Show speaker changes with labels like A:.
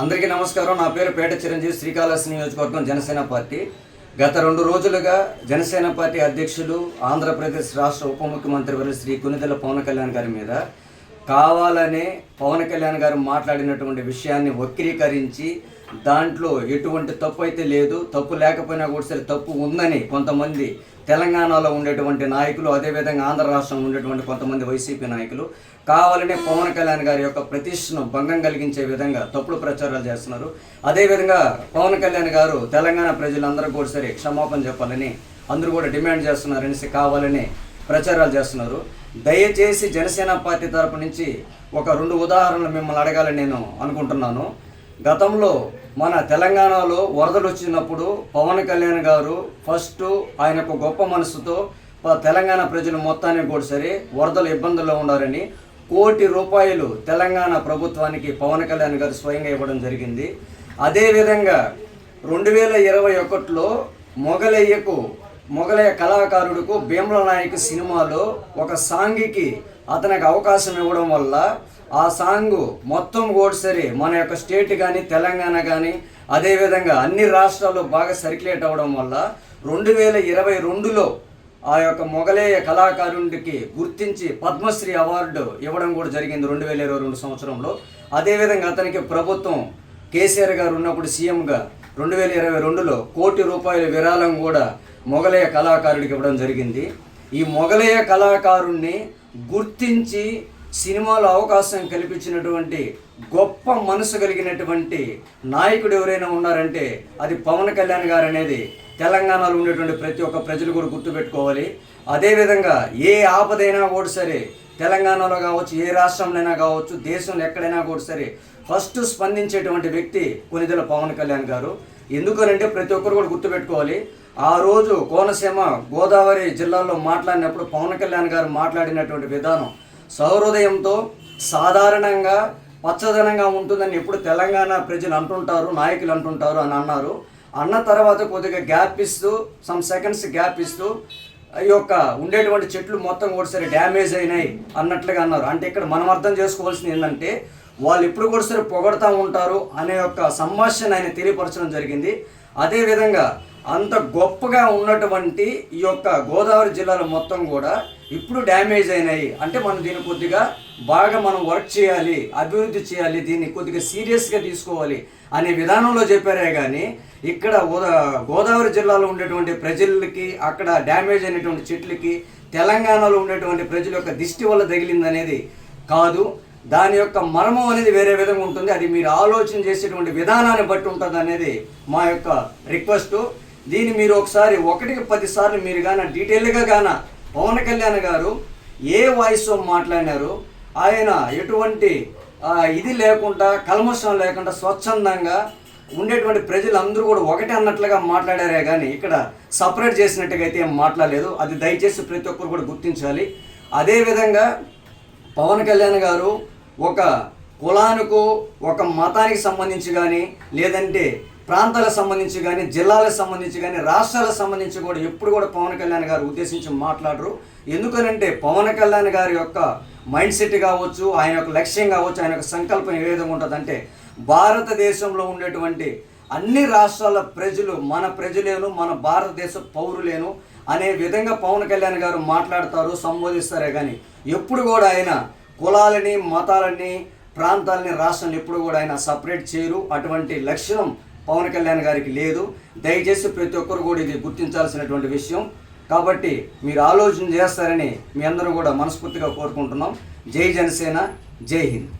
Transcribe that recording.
A: అందరికీ నమస్కారం. నా పేరు పేట చిరంజీవి శ్రీకాళహస్తి నియోజకవర్గం జనసేన పార్టీ. గత రెండు రోజులుగా జనసేన పార్టీ అధ్యక్షులు ఆంధ్రప్రదేశ్ రాష్ట్ర ఉప ముఖ్యమంత్రి వారు శ్రీ కునిదెల పవన్ కళ్యాణ్ గారి మీద కావాలనే పవన్ కళ్యాణ్ గారు మాట్లాడినటువంటి విషయాన్ని వక్రీకరించి దాంట్లో ఎటువంటి తప్పు అయితే లేదు తప్పు లేకపోయినా కూడా సరే తప్పు ఉందని కొంతమంది తెలంగాణలో ఉండేటువంటి నాయకులు అదేవిధంగా ఆంధ్ర రాష్ట్రంలో ఉండేటువంటి కొంతమంది వైసీపీ నాయకులు కావాలనే పవన్ కళ్యాణ్ గారి యొక్క ప్రతిష్టను భంగం కలిగించే విధంగా తప్పుడు ప్రచారాలు చేస్తున్నారు. అదేవిధంగా పవన్ కళ్యాణ్ గారు తెలంగాణ ప్రజలందరూ కూడా సరే క్షమాపణ చెప్పాలని అందరూ కూడా డిమాండ్ చేస్తున్నారనేసి కావాలని ప్రచారాలు చేస్తున్నారు. దయచేసి జనసేన పార్టీ తరపు నుంచి ఒక రెండు ఉదాహరణలు మిమ్మల్ని అడగాలని నేను అనుకుంటున్నాను. గతంలో మన తెలంగాణలో వరదలు వచ్చినప్పుడు పవన్ కళ్యాణ్ గారు ఫస్ట్ ఆయనకు గొప్ప మనసుతో తెలంగాణ ప్రజలు మొత్తానికి కూడా సరే వరదలు ఇబ్బందుల్లో ఉన్నారని కోటి రూపాయలు తెలంగాణ ప్రభుత్వానికి పవన్ కళ్యాణ్ గారు స్వయంగా ఇవ్వడం జరిగింది. అదేవిధంగా రెండు వేల ఇరవై ఒకటిలో మొగలయ్యకు మొగలయ్య కళాకారుడుకు భీమల నాయక్ సినిమాలో ఒక సాంగికి అతనికి అవకాశం ఇవ్వడం వల్ల ఆ సాంగ్ మొత్తం కూడా సరే మన యొక్క స్టేట్ కానీ తెలంగాణ కానీ అదేవిధంగా అన్ని రాష్ట్రాల్లో బాగా సర్క్యులేట్ అవ్వడం వల్ల రెండు వేల ఇరవై రెండులో ఆ యొక్క మొగలేయ కళాకారుడికి గుర్తించి పద్మశ్రీ అవార్డు ఇవ్వడం కూడా జరిగింది రెండు వేల ఇరవై రెండు సంవత్సరంలో. అదేవిధంగా అతనికి ప్రభుత్వం కేసీఆర్ గారు ఉన్నప్పుడు సీఎంగా రెండు వేల ఇరవై రెండులో కోటి రూపాయల విరాళం కూడా మొగలయ్య కళాకారుడికి ఇవ్వడం జరిగింది. ఈ మొగలయ్య కళాకారుణ్ణి గుర్తించి సినిమాలో అవకాశం కల్పించినటువంటి గొప్ప మనసు కలిగినటువంటి నాయకుడు ఎవరైనా ఉన్నారంటే అది పవన్ కళ్యాణ్ గారు అనేది తెలంగాణలో ఉండేటువంటి ప్రతి ఒక్క ప్రజలు కూడా గుర్తుపెట్టుకోవాలి. అదేవిధంగా ఏ ఆపదైనా కూడా సరే తెలంగాణలో కావచ్చు ఏ రాష్ట్రంలోనైనా కావచ్చు దేశంలో ఎక్కడైనా కూడా సరే ఫస్ట్ స్పందించేటువంటి వ్యక్తి కొనిదెల పవన్ కళ్యాణ్ గారు. ఎందుకనంటే ప్రతి ఒక్కరు కూడా గుర్తుపెట్టుకోవాలి. ఆ రోజు కోనసీమ గోదావరి జిల్లాలో మాట్లాడినప్పుడు పవన్ కళ్యాణ్ గారు మాట్లాడినటువంటి విధానం సౌహృదయంతో సాధారణంగా పచ్చదనంగా ఉంటుందని ఎప్పుడు తెలంగాణ ప్రజలు అంటుంటారు నాయకులు అంటుంటారు అని అన్నారు. అన్న తర్వాత కొద్దిగా గ్యాప్ ఇస్తూ సమ్ సెకండ్స్ గ్యాప్ ఇస్తూ ఈ యొక్క ఉండేటువంటి చెట్లు మొత్తం కూడా సరే డ్యామేజ్ అయినాయి అన్నట్లుగా అన్నారు. అంటే ఇక్కడ మనం అర్థం చేసుకోవాల్సింది ఏంటంటే వాళ్ళు ఇప్పుడు కూడా సరే పొగడతా ఉంటారు అనే యొక్క సంభాషణ ఆయన తెలియపరచడం జరిగింది. అదేవిధంగా అంత గొప్పగా ఉన్నటువంటి ఈ యొక్క గోదావరి జిల్లాలో మొత్తం కూడా ఇప్పుడు డ్యామేజ్ అయినాయి. అంటే మనం దీన్ని కొద్దిగా బాగా మనం వర్క్ చేయాలి అభివృద్ధి చేయాలి దీన్ని కొద్దిగా సీరియస్గా తీసుకోవాలి అనే విధానంలో చెప్పారే కానీ ఇక్కడ గోదా- గోదావరి జిల్లాలో ఉండేటువంటి ప్రజలకి అక్కడ డ్యామేజ్ అయినటువంటి చెట్లకి తెలంగాణలో ఉండేటువంటి ప్రజల యొక్క దిష్టి వల్ల తగిలిందనేది కాదు. దాని యొక్క మర్మం అనేది వేరే విధంగా ఉంటుంది. అది మీరు ఆలోచన చేసేటువంటి విధానాన్ని బట్టి ఉంటుంది అనేది మా యొక్క రిక్వెస్ట్. దీన్ని మీరు ఒకసారి ఒకటికి పదిసార్లు మీరు గాన డీటెయిల్గా గాన పవన్ కళ్యాణ్ గారు ఏ వాయిస్తో మాట్లాడినారు? ఆయన ఎటువంటి ఇది లేకుండా కల్మషం లేకుండా స్వచ్ఛందంగా ఉండేటువంటి ప్రజలందరూ కూడా ఒకటే అన్నట్లుగా మాట్లాడారే కానీ ఇక్కడ సపరేట్ చేసినట్టుగా అయితే ఏం మాట్లాడలేదు. అది దయచేసి ప్రతి ఒక్కరు కూడా గుర్తించాలి. అదేవిధంగా పవన్ కళ్యాణ్ గారు ఒక కులానికో ఒక మతానికి సంబంధించి కానీ లేదంటే ప్రాంతాలకు సంబంధించి కానీ జిల్లాలకు సంబంధించి కానీ రాష్ట్రాలకు సంబంధించి కూడా ఎప్పుడు కూడా పవన్ కళ్యాణ్ గారు ఉద్దేశించి మాట్లాడరు. ఎందుకనంటే పవన్ కళ్యాణ్ గారి యొక్క మైండ్ సెట్ కావచ్చు ఆయన యొక్క లక్ష్యం కావచ్చు ఆయన యొక్క సంకల్పం ఏ విధంగా ఉంటుందంటే భారతదేశంలో ఉండేటువంటి అన్ని రాష్ట్రాల ప్రజలు మన ప్రజలేను మన భారతదేశ పౌరులేను అనే విధంగా పవన్ కళ్యాణ్ గారు మాట్లాడతారు సంబోధిస్తారే కానీ ఎప్పుడు కూడా ఆయన కులాలని మతాలని ప్రాంతాలని రాష్ట్రాలను ఎప్పుడు కూడా ఆయన సపరేట్ చేయరు. అటువంటి లక్షణం పవన్ కళ్యాణ్ గారికి లేదు. దయచేసి ప్రతి ఒక్కరు కూడా ఇది గుర్తించాల్సినటువంటి విషయం. కాబట్టి మీరు ఆలోచన చేస్తారని మీ అందరూ కూడా మనస్ఫూర్తిగా కోరుకుంటున్నాం. జై జనసేన జై హింద్.